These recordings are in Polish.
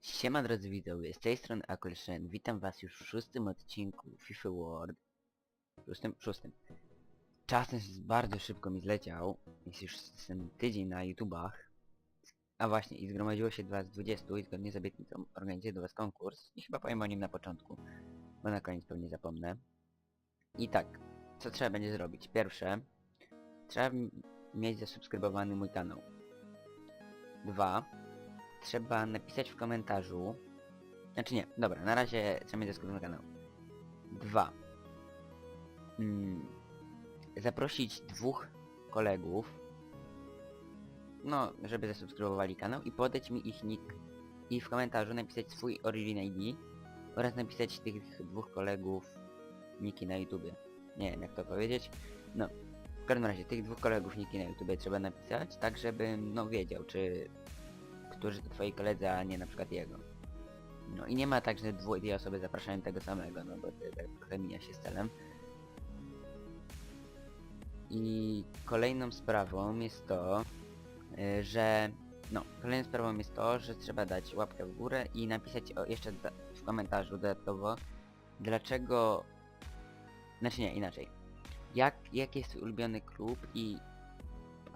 Siema drodzy widzowie, z tej strony Akulszen, witam was już w szóstym odcinku FIFA World. Szóstym? Szóstym. Czas też bardzo szybko mi zleciał, jest już ten tydzień na YouTubach. A właśnie, i zgromadziło się 2 z 20 i zgodnie z obietnicą organizuję do was konkurs i chyba powiem o nim na początku, bo na koniec pewnie zapomnę. I tak, co trzeba będzie zrobić? Pierwsze, trzeba mieć zasubskrybowany mój kanał. Dwa, trzeba napisać w komentarzu... Znaczy nie, dobra, na razie trzeba mieć zasubskrybowany kanał. Dwa. Mm, zaprosić dwóch kolegów, no, żeby zasubskrybowali kanał i podać mi ich nick i w komentarzu napisać swój Origin ID oraz napisać tych dwóch kolegów niki na YouTubie. Nie wiem jak to powiedzieć. No, w każdym razie tych dwóch kolegów niki na YouTubie trzeba napisać, tak żebym no wiedział, czy którzy to twoi koledzy, a nie na przykład jego. No i nie ma tak, że dwie osoby zapraszają tego samego, no bo to tak trochę mija się z celem. I kolejną sprawą jest to, y, że... No, kolejną sprawą jest to, że trzeba dać łapkę w górę i napisać o, jeszcze w komentarzu dodatkowo, dlaczego... Znaczy nie, inaczej. Jak, jaki jest ulubiony klub i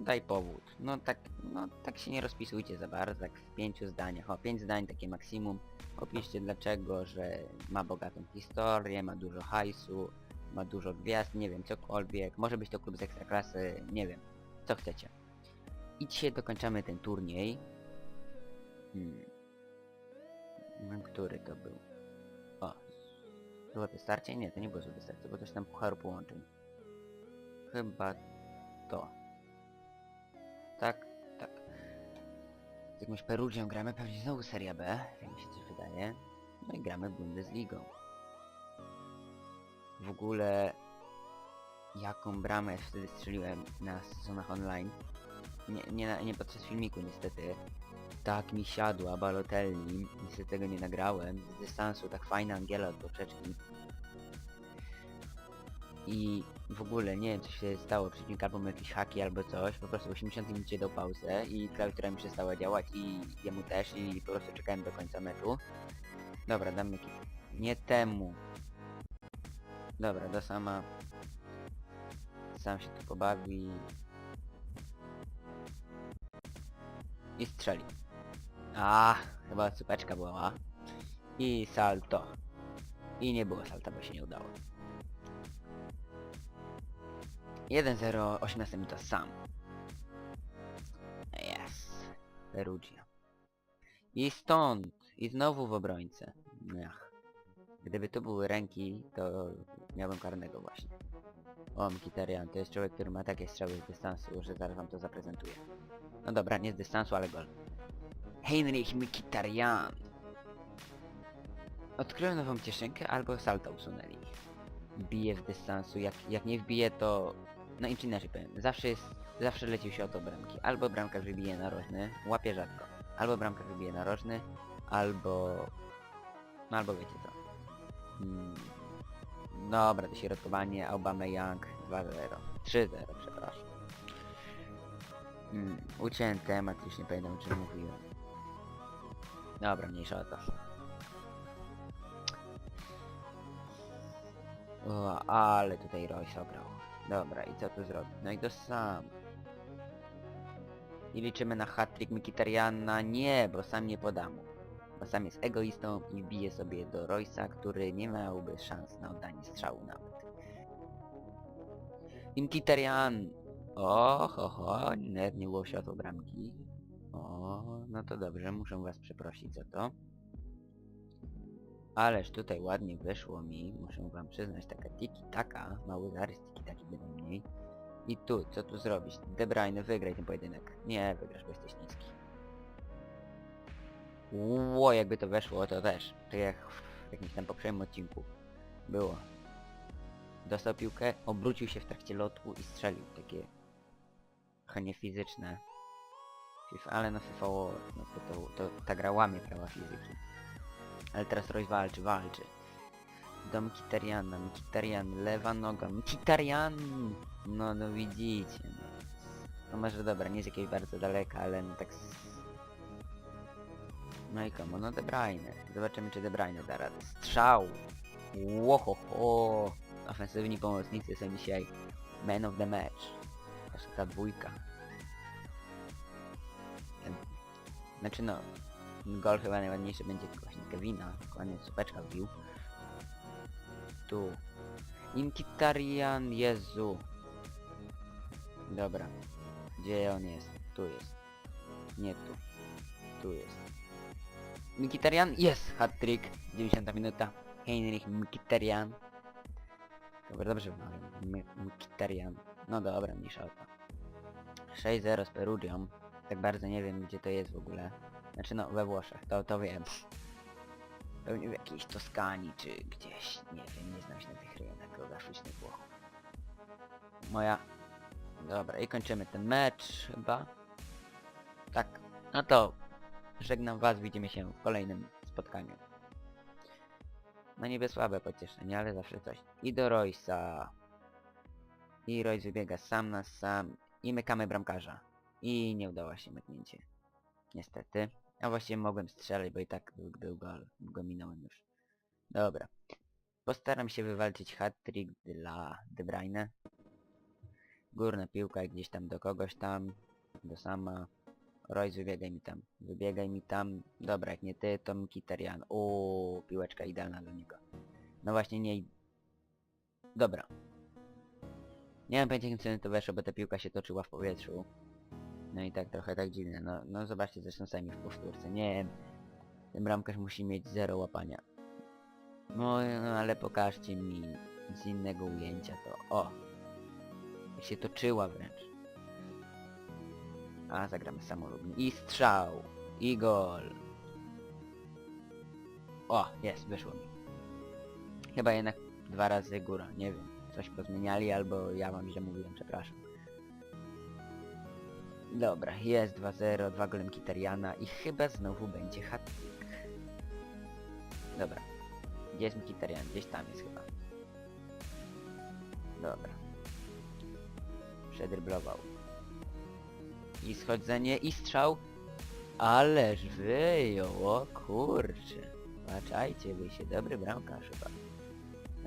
Daj powód. No tak, no tak się nie rozpisujcie za bardzo, tak w pięciu zdaniach. O, pięć zdań takie maksimum. Opiszcie dlaczego, że ma bogatą historię, ma dużo hajsu, ma dużo gwiazd, nie wiem, cokolwiek. Może być to klub z ekstraklasy, nie wiem. Co chcecie. I dzisiaj dokończamy ten turniej. Hmm. No, który to był? O. Złote starcie? Nie, to nie było złote starcie, bo coś tam pucharu połączeń. Chyba to. Tak, tak. Z jakąś Perugią gramy, pewnie znowu Seria B, jak mi się coś wydaje. No i gramy Bundesligą. W ogóle... Jaką bramę wtedy strzeliłem na sezonach online. Nie, nie, nie podczas filmiku niestety. Tak mi siadła Balotelli, niestety tego nie nagrałem. Z dystansu tak fajna Angiela od poprzeczki. I w ogóle nie wiem co się stało, przeciwnik albo miał jakieś haki albo coś, po prostu w 80 minucie dał pauzę i klawiatura mi przestała działać i jemu też i po prostu czekałem do końca meczu. Dobra, dam jakiś... Nie temu. Dobra, do sama... Sam się tu pobawi. I strzeli. A, chyba cupeczka była. I salto. I nie było salta, bo się nie udało. 1-0, 18 minuta sam. Yes. Perugia. I stąd. I znowu w obrońcę. Ach. Gdyby to były ręki, to miałbym karnego właśnie. O, Mkhitaryan, to jest człowiek, który ma takie strzały z dystansu, że zaraz wam to zaprezentuję. No dobra, nie z dystansu, ale gol. Heinrich Mkhitaryan. Odkryłem nową cieszynkę, albo salto usunęli. Bije w dystansu, jak, jak nie wbije to... No i inaczej powiem, zawsze jest... Zawsze leci się o to bramki. Albo bramkarz wybije narożny, łapie rzadko. Albo bramkarz wybije narożny, albo... No albo wiecie co. Hmm. Dobra, to środkowanie, Aubameyang 2-0. 3-0, przepraszam. Hmm. Ucięłem temat, już nie pamiętam o czym mówiłem. Dobra, mniejsza o to. O, ale tutaj Royce ograł. Dobra, i co tu zrobić? No i to sam. I liczymy na hat-trick Mkhitarjana? Nie, bo sam nie podam. Bo sam jest egoistą i wbije sobie do Royce'a, który nie miałby szans na oddanie strzału nawet. I Mkhitaryan! O, ho, nie było światło bramki. O, no to dobrze, muszę was przeprosić za to. Ależ tutaj ładnie wyszło mi, muszę wam przyznać, taka tiki-taka, mały zarys tiki-taki bynajmniej. I tu, co tu zrobić? De Bruyne, wygraj ten pojedynek. Nie, wygrasz, bo jesteś niski. Ło, jakby to weszło, to też. Tak jak w jakimś tam poprzednim odcinku było. Dostał piłkę, obrócił się w trakcie lotu i strzelił. Takie... trochę niefizyczne. FIFA, ale no FIFA no to, to, to ta gra łamie prawa fizyki. Ale teraz Royce walczy, walczy. Do Mkhitarjana, Mkhitaryan, lewa noga, Mkhitaryan! No, no widzicie, no. No może dobra, nie z jakiejś bardzo daleka, ale no tak z... No i komu? No De Bruyne. Zobaczymy czy De Bruyne da radę. Strzał! Łohoho! Ofensywni pomocnicy są dzisiaj man of the match. Aż ta dwójka. Znaczy no, gol chyba najładniejszy będzie właśnie Kevina. Dokładnie supeczka wbił. Tu. Inkitarian, Jezu. Dobra. Gdzie on jest? Tu jest. Nie tu. Tu jest. Mkhitaryan jest! Hat-trick! 90 minuta. Heinrich Mkhitaryan. Dobra, dobrze wymawiam. M- Mkhitaryan. No dobra, mniejsza o to. 6-0 z Perugią. Tak bardzo nie wiem gdzie to jest w ogóle. Znaczy no, we Włoszech, to, to wiem. Pewnie w jakiejś Toskanii czy gdzieś. Nie wiem, nie znam się na tych rejonach geograficznych Włochów. Moja... Dobra, i kończymy ten mecz chyba. Tak, no to żegnam was, widzimy się w kolejnym spotkaniu. No niby słabe pocieszenie, ale zawsze coś. I do Roysa. I Royce wybiega sam na sam. I mykamy bramkarza. I nie udało się myknięcie. Niestety. A właściwie mogłem strzelać, bo i tak był, był gol. Go minąłem już. Dobra. Postaram się wywalczyć hat-trick dla De Bruyne. Górna piłka gdzieś tam do kogoś tam. Do sama. Royce wybiegaj mi tam. Wybiegaj mi tam. Dobra, jak nie ty, to Mkhitaryan. O, piłeczka idealna dla niego. No właśnie nie... Dobra. Nie mam pojęcia, cudem to weszło, bo ta piłka się toczyła w powietrzu. No i tak trochę tak dziwne. No, no zobaczcie zresztą sami w powtórce. Nie Ten bramkarz musi mieć zero łapania. No, no ale pokażcie mi z innego ujęcia to. O! Jak się toczyła wręcz. A, zagramy samolubnie. I strzał! I gol! O, jest, wyszło mi. Chyba jednak dwa razy góra, nie wiem. Coś pozmieniali, albo ja wam źle mówiłem, przepraszam. Dobra, jest 2-0, dwa golem Kitariana i chyba znowu będzie hat Dobra. Gdzie jest Mkhitaryan? Gdzieś tam jest chyba. Dobra. Przedryblował. I schodzenie i strzał. Ależ wyjął, o kurczę. Patrzajcie wy się, dobry bramkarz chyba.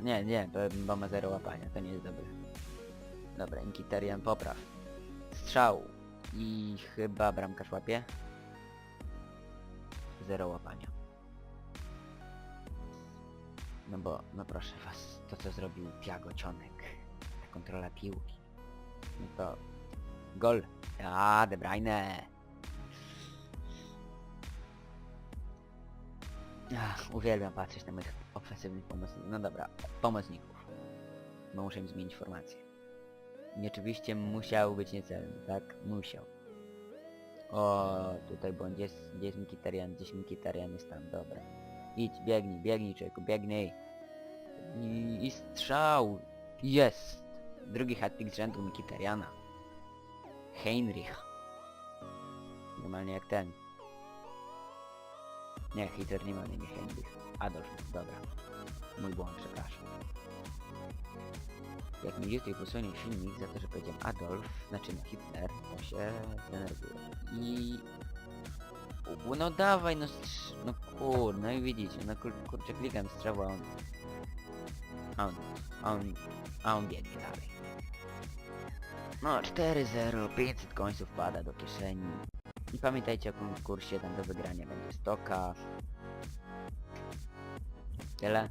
Nie, nie, bo ma zero łapania, to nie jest dobry. Dobra, Inkitarian popraw. Strzał. I chyba bramkarz łapie. Zero łapania. No bo, no proszę was, to co zrobił Tiago Cionek. Ta kontrola piłki. No to... Gol. A, De Bruyne. Ach, uwielbiam patrzeć na moich ofensywnych pomocników. No dobra, pomocników. Bo muszę im zmienić formację. I oczywiście musiał być niecelny, tak? Musiał. O, tutaj. Gdzie jest, gdzie jest Mkhitaryan? Gdzieś Mkhitaryan jest tam, dobra. Idź, biegnij, biegnij człowieku, biegnij. I, i strzał! Jest! Drugi hat-trick z rzędu Mkhitarjana. Heinrich. Normalnie jak ten. Nie, Hitler nie ma imię Heinrich. Adolf, dobra. Mój błąd, przepraszam. Jak mi YouTube usunie filmik za to, że powiedziałem Adolf, znaczy Hitler, to się zdenerwuje. I... No dawaj, no strz... No kur, no i widzicie, no kur, kurczę klikam strzał, a on... A on... A on... A on biegnie dalej. No 4-0, 500 końców pada do kieszeni. I pamiętajcie o konkursie, tam do wygrania będzie stoka. Tyle.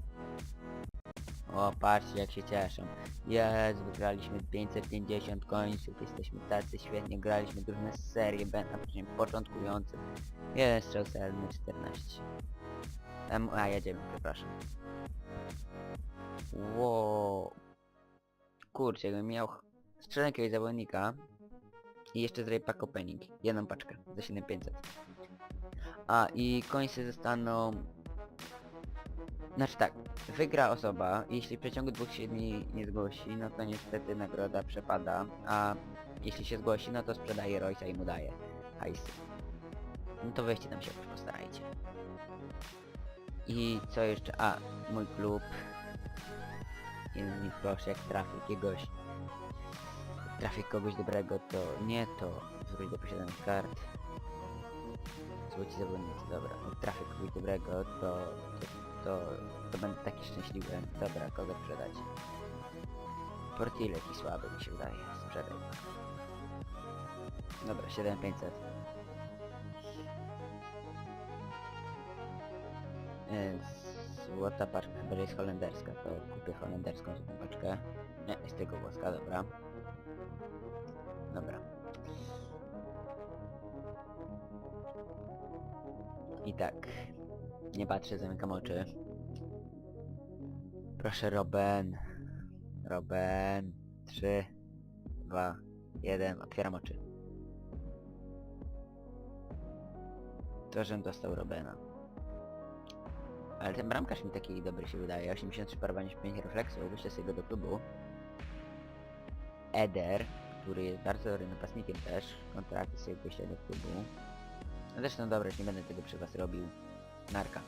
O, patrzcie jak się cieszą. Jest, wygraliśmy 550 końców, jesteśmy tacy świetnie, graliśmy serii B na poziomie początkującym. Jest celny 14. Em, a, jedziemy, przepraszam. Wow. Kurczę, jakbym miał strzelę jakiegoś zawodnika i jeszcze zrobię pack opening. Jedną paczkę za 7500. A, i końce zostaną znaczy tak, wygra osoba, jeśli w przeciągu dwóch dni nie zgłosi, no to niestety nagroda przepada, a jeśli się zgłosi, no to sprzedaje Royce'a i mu daje hajsy. No to weźcie tam się jakoś postarajcie. I co jeszcze? A, mój klub. Nich proszę, jak trafi jakiegoś... Trafi kogoś dobrego, to nie to. Wróć do posiadanych kart. Złoci zawodnicy, dobra. Jak trafię kogoś dobrego, to, to, to, to będę taki szczęśliwy. Dobra, kogo sprzedać? Portile jakiś słaby mi się wydaje. Sprzedaj. Dobra, 7500. E, Złota paczka chyba jest holenderska, to kupię holenderską złotą paczkę. Nie, jest tylko włoska, dobra. Dobra. I tak. Nie patrzę, zamykam oczy. Proszę Roben. Roben. 3, 2, 1. Otwieram oczy. To, żem dostał Robena. Ale ten bramkarz mi taki dobry się wydaje. 83 parowanie 5 refleksu. Wyślę sobie go do klubu. Eder, który jest bardzo dobrym napastnikiem też. Kontrakty sobie wyślę do klubu. No zresztą dobra, już nie będę tego przy was robił. Narca.